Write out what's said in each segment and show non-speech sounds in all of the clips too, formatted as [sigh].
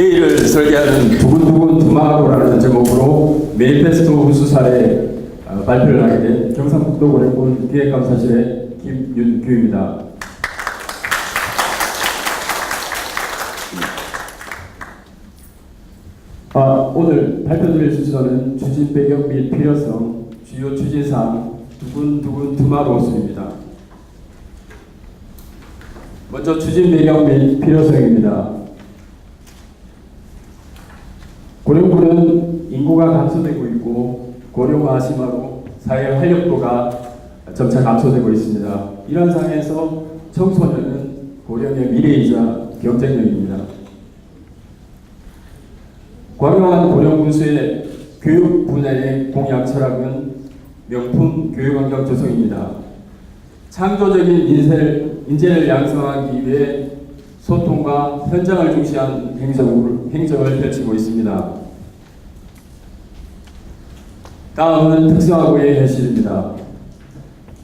내일을 설계하는 두근두근 두마하고라는 제목으로 매니페스토 우수 사례 어, 발표를 하게 된 경상북도 고려군 기획감사실의 김윤규입니다. 아, 오늘 발표드릴 순서는 추진 배경 및 필요성, 주요 추진사항, 두근두근 두마로스입니다. 먼저 추진 배경 및 필요성입니다. 고령군은 인구가 감소되고 있고 고령화 심하고 사회 활력도가 점차 감소되고 있습니다. 이런 상황에서 청소년은 고령의 미래이자 경쟁력입니다. 광용한 고령 군수의 교육 분야의 공약 철학은 명품 교육환경 조성입니다. 창조적인 인재를, 인재를 양성하기 위해 소통과 현장을 중시한 행정을, 행정을 펼치고 있습니다. 다음은 특성화고의 현실입니다.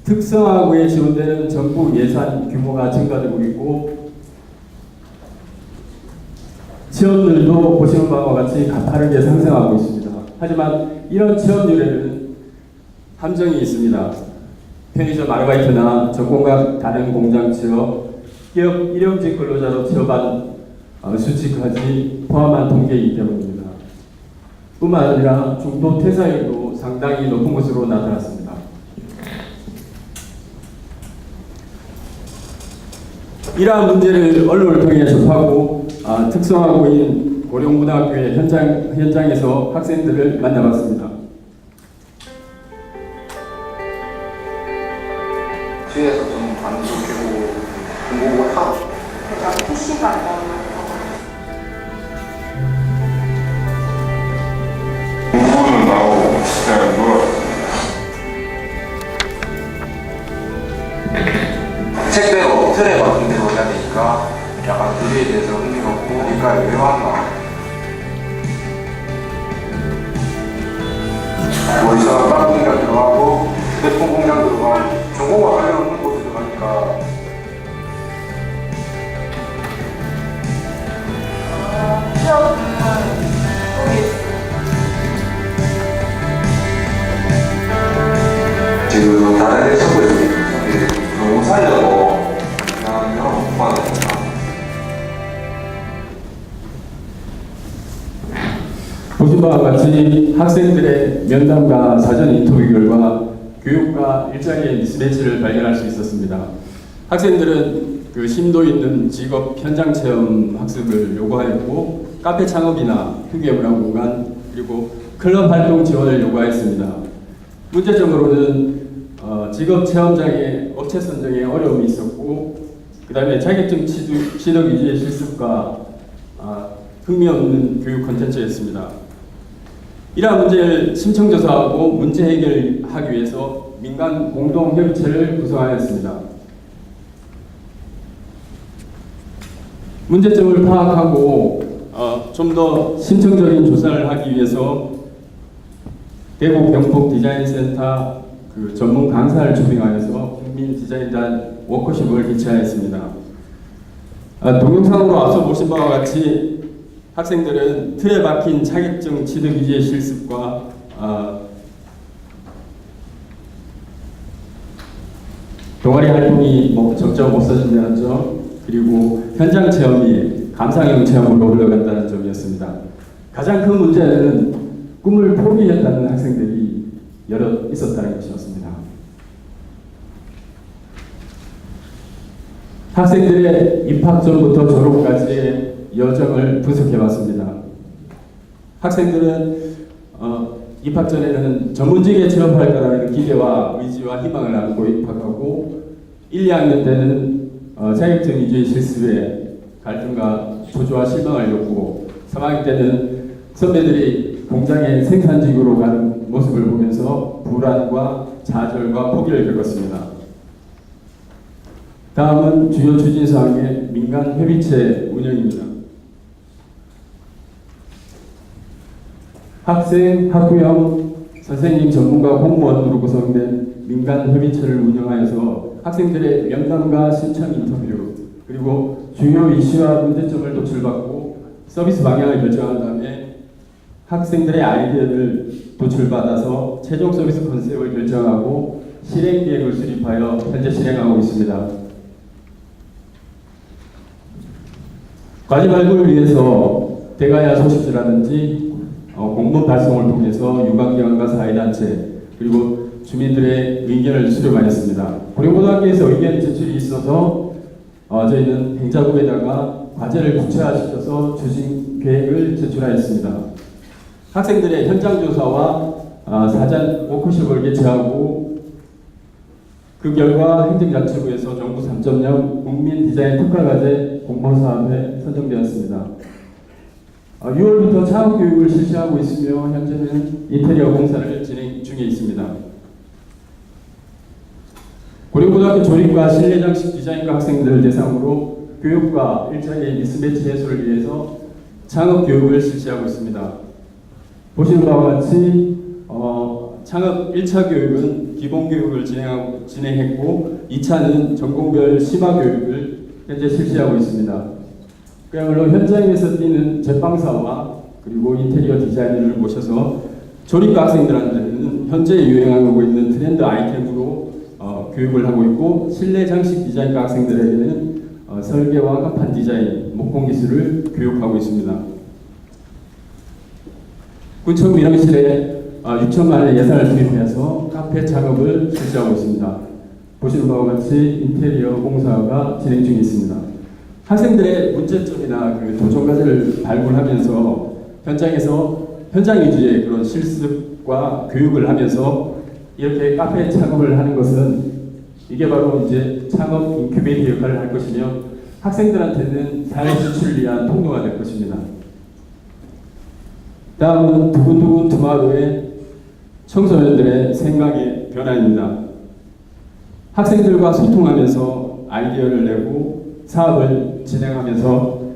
특성화고에 지원되는 정부 예산 규모가 증가되고 있고 취업률도 보시는 바와 같이 가파르게 상승하고 있습니다. 하지만 이런 취업률에는 함정이 있습니다. 편의점 아르바이트나 전공과 다른 공장 취업, 기업 일용직 근로자로 취업한 어, 수치까지 포함한 통계이기 때문입니다. 뿐만 아니라 중도 퇴사율도 상당히 높은 것으로 나타났습니다. 이러한 문제를 언론을 통해 접하고 아, 특성화고인 고령고등학교의 현장, 현장에서 학생들을 만나봤습니다. 뒤에서 좀 만족해보고 공부를 하고 약간 PC가 책대로 틀에 맞는 대로 해야 되니까 약간 그에 대해서 흥미롭고 그러니까 왜 왔나 뭐 이상한 빵 공장 들어가고 휴대폰 공장 들어가고 전공과 관련 없는 곳에 들어가니까. 지금 다른 데찾 바와 같이 학생들의 면담과 사전 인터뷰 결과 교육과 일자리의 미스매치를 발견할 수 있었습니다. 학생들은 그 심도 있는 직업 현장 체험 학습을 요구하였고 카페 창업이나 휴게 문화 공간 그리고 클럽 활동 지원을 요구하였습니다. 문제점으로는 어, 직업 체험장의 업체 선정에 어려움이 있었고 그 다음에 자격증 취득, 취득 유지의 실습과 아, 흥미 없는 교육 콘텐츠였습니다. 이러한 문제를 심층 조사하고 문제 해결하기 위해서 민간 공동 협의체를 구성하였습니다. 문제점을 파악하고 어, 좀더 심층적인 조사를 하기 위해서 대구 경북 디자인센터 그 전문 강사를 초빙하여서 국민 디자인단 워크숍을 개최하였습니다. 아, 동영상으로 앞서 보신 바와 같이 학생들은 틀에 박힌 자격증 취득 유지의 실습과 아, 동아리 활동이 뭐 적정 없어진다는 점 그리고 현장 체험이 감상형 체험으로 흘러간다는 점이었습니다. 가장 큰 문제는 꿈을 포기했다는 학생들이 여러 있었다는 것이었습니다. 학생들의 입학 전부터 졸업까지의 여정을 분석해봤습니다. 학생들은 어, 입학 전에는 전문직에 취업할 거라는 기대와 의지와 희망을 안고 입학하고 1, 2학년 때는 어, 자격증 위주의 실습에 갈등과 초조와 실망을 겪고 3학년 때는 선배들이 공장의 생산직으로 가는 모습을 보면서 불안과 좌절과 포기를 겪었습니다. 다음은 주요 추진사항의 민간 협의체 운영입니다. 학생, 학부형, 선생님, 전문가, 공무원으로 구성된 민간 협의체를 운영하여서 학생들의 면담과 신청 인터뷰 그리고 중요 이슈와 문제점을 도출받고 서비스 방향을 결정한 다음에 학생들의 아이디어를 도출받아서 최종 서비스 컨셉을 결정하고 실행 계획을 수립하여 현재 실행하고 있습니다. 과제 발굴을 위해서 대가야 소식지라든지 어, 공문 발송을 통해서 유관기관과 사회단체 그리고 주민들의 의견을 수렴하였습니다. 고려고등학교에서 의견 제출이 있어서 어, 저희는 행자부에다가 과제를 구체화시켜서 추진 계획을 제출하였습니다. 학생들의 현장 조사와 아, 사전 워크숍을 개최하고 그 결과 행정자치부에서 정부 3.0 국민 디자인 특화 과제 공모 사업에 선정되었습니다. 어, 6월부터 창업 교육을 실시하고 있으며 현재는 인테리어 공사를 진행 중에 있습니다. 고려고등학교 조립과 실내 장식 디자인과 학생들을 대상으로 교육과 일자리 미스매치 해소를 위해서 창업 교육을 실시하고 있습니다. 보시는 바와 같이 어, 창업 1차 교육은 기본 교육을 진행하고, 진행했고 2차는 전공별 심화 교육을 현재 실시하고 있습니다. 그야말로 현장에서 뛰는 제빵사와 그리고 인테리어 디자이너를 모셔서 조립과 학생들한테는 현재 유행하고 있는 트렌드 아이템으로 어, 교육을 하고 있고 실내 장식 디자인과 학생들에게는 어, 설계와 간판 디자인, 목공 기술을 교육하고 있습니다. 군청 민원실에 어, 6천만 원의 예산을 투입해서 카페 작업을 실시하고 있습니다. 보시는 바와 같이 인테리어 공사가 진행 중에 있습니다. 학생들의 문제점이나 그 도전 과제를 발굴하면서 현장에서 현장 위주의 그런 실습과 교육을 하면서 이렇게 카페 창업을 하는 것은 이게 바로 이제 창업 인큐베이터 역할을 할 것이며 학생들한테는 사회 진출을 위한 통로가 될 것입니다. 다음은 두근두근 투마로의 청소년들의 생각의 변화입니다. 학생들과 소통하면서 아이디어를 내고 사업을 진행하면서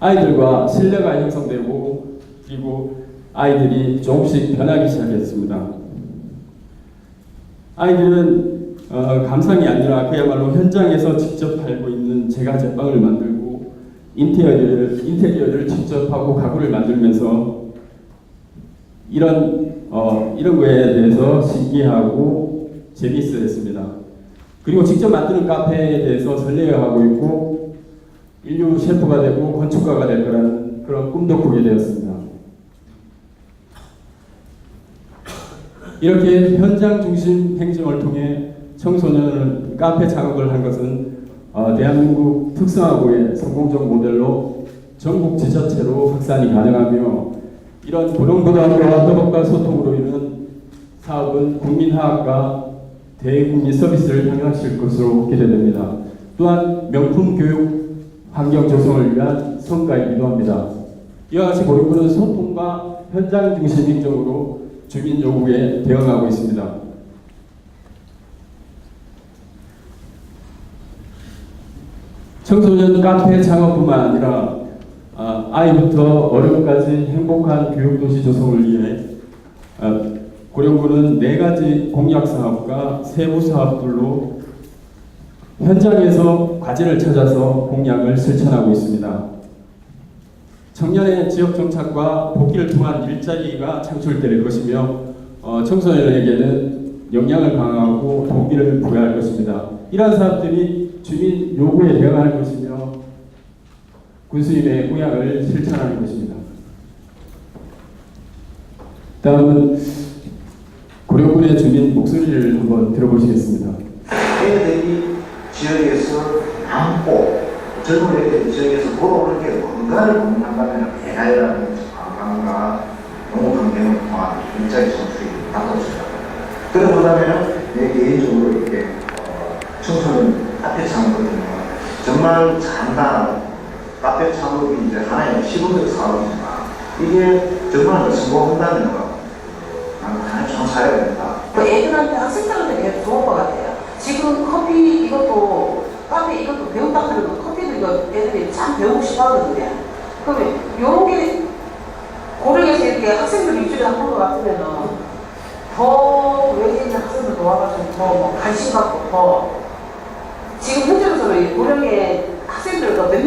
아이들과 신뢰가 형성되고 그리고 아이들이 조금씩 변하기 시작했습니다. 아이들은 어, 감상이 아니라 그야말로 현장에서 직접 팔고 있는 제가 제빵을 만들고 인테리어를, 인테리어를 직접 하고 가구를 만들면서 이런 어, 이런 거에 대해서 신기하고 재미있어 했습니다. 그리고 직접 만드는 카페에 대해서 설레어하고 있고 인류 셰프가 되고 건축가가 될 거라는 그런 꿈도 꾸게 되었습니다. 이렇게 현장 중심 행정을 통해 청소년을 카페 작업을 한 것은 어, 대한민국 특성화고의 성공적 모델로 전국 지자체로 확산이 가능하며 이런 고령고등학교와 협업과 소통으로 이루는 사업은 국민화학과 대국민 서비스를 향하실 것으로 기대됩니다. 또한 명품 교육 환경 조성을 위한 성과이기도 합니다. 이와 같이 고령고는 소통과 현장 중심 행정으로 주민 요구에 대응하고 있습니다. 청소년 카페 창업뿐만 아니라 아, 아이부터 어른까지 행복한 교육도시 조성을 위해 아, 고령군은 네 가지 공약 사업과 세부 사업들로 현장에서 과제를 찾아서 공약을 실천하고 있습니다. 청년의 지역 정착과 복귀를 통한 일자리가 창출될 것이며 어, 청소년에게는 역량을 강화하고 동기를 부여할 것입니다. 이러한 사업들이 주민 요구에 대응할 것이며 군수님의 공약을 실천하는 것입니다. 다음은 고려군의 주민 목소리를 한번 들어보시겠습니다. 애들이 지역에서 젊은 애들이 지역에서 보러 올게 뭔가를 공부한다면 배달이라는 관광과 농업 환경을 통한 일자리 창출이 바꿔주다. 그러보다면 내 개인적으로 이렇게 어, 청소년 카페 하면 정말 장단한 카페 창업이 이제 하나의 시범적 사업이지만 이게 정말 성공한다면 나는 하나의 장사해야 된다. 그 애들한테 학생들한테 되게 좋은 것 같아요. 지금 카페 이것도 배운다 하더라도 커피도 이거 애들이 참 배우고 싶어 하거든요. 그러면 요런 게 고령에서 이렇게 학생들 일주일에 한번 같으면은 더 있는 학생들 도와가지고 더뭐 관심 갖고 더 지금 현재로서는 이 고령의 학생들과 몇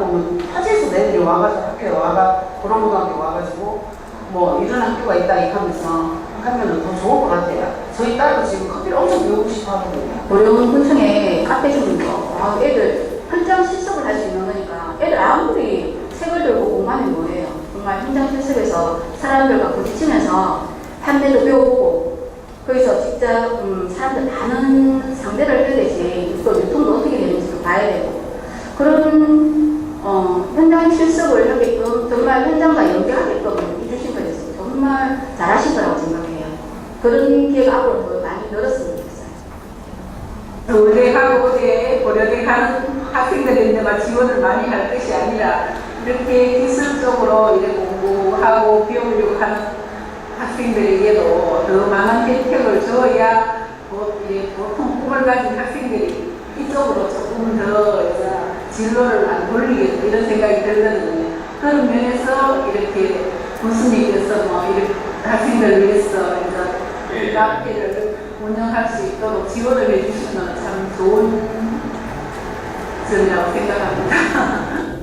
보면 타지에서 애들이 와가지고 학교에 와가 고등고등학교 와가지고 뭐 이런 학교가 있다 이렇게 하면서 하면은 더 좋을 것 같아요. 저희 딸도 지금 커피를 엄청 배우고 싶어 하거든요. 어려운 군청에 카페 주는 거, 아, 애들 현장 실습을 할 수 있는 거니까 애들 아무리 책을 들고 공부하면 뭐예요? 정말 현장 실습에서 사람들과 부딪히면서 판매도 배워보고 거기서 직접 음, 사람들 많은 상대를 해야지 또 유통도 어떻게 되는지도 봐야 되고 그런 어, 현장 실습을 하게끔 정말 현장과 연계하게끔 정말 잘하신 거라고 생각해요. 그런 기회가 앞으로 더 많이 늘었으면 좋겠어요. 서울대하고 어제 고려대 가는 학생들인데만 지원을 많이 할 것이 아니라 이렇게 기술적으로 이렇게 공부하고 배우려고 하는 학생들에게도 더 많은 혜택을 줘야 보- 이 보통 꿈을 가진 학생들이 이쪽으로 조금 더 이제 진로를 안 돌리겠다 이런 생각이 들거든요. 그런 면에서 이렇게 교수님께서 뭐 이렇게 학생들을 위해서 이제 카페를 운영할 수 있도록 지원을 해주시면 참 좋은 점이라고 생각합니다. [laughs]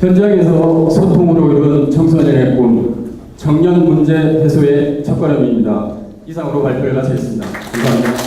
현장에서 소통으로 이룬 청소년의 꿈, 청년 문제 해소의 첫걸음입니다. 이상으로 발표를 마치겠습니다. 감사합니다.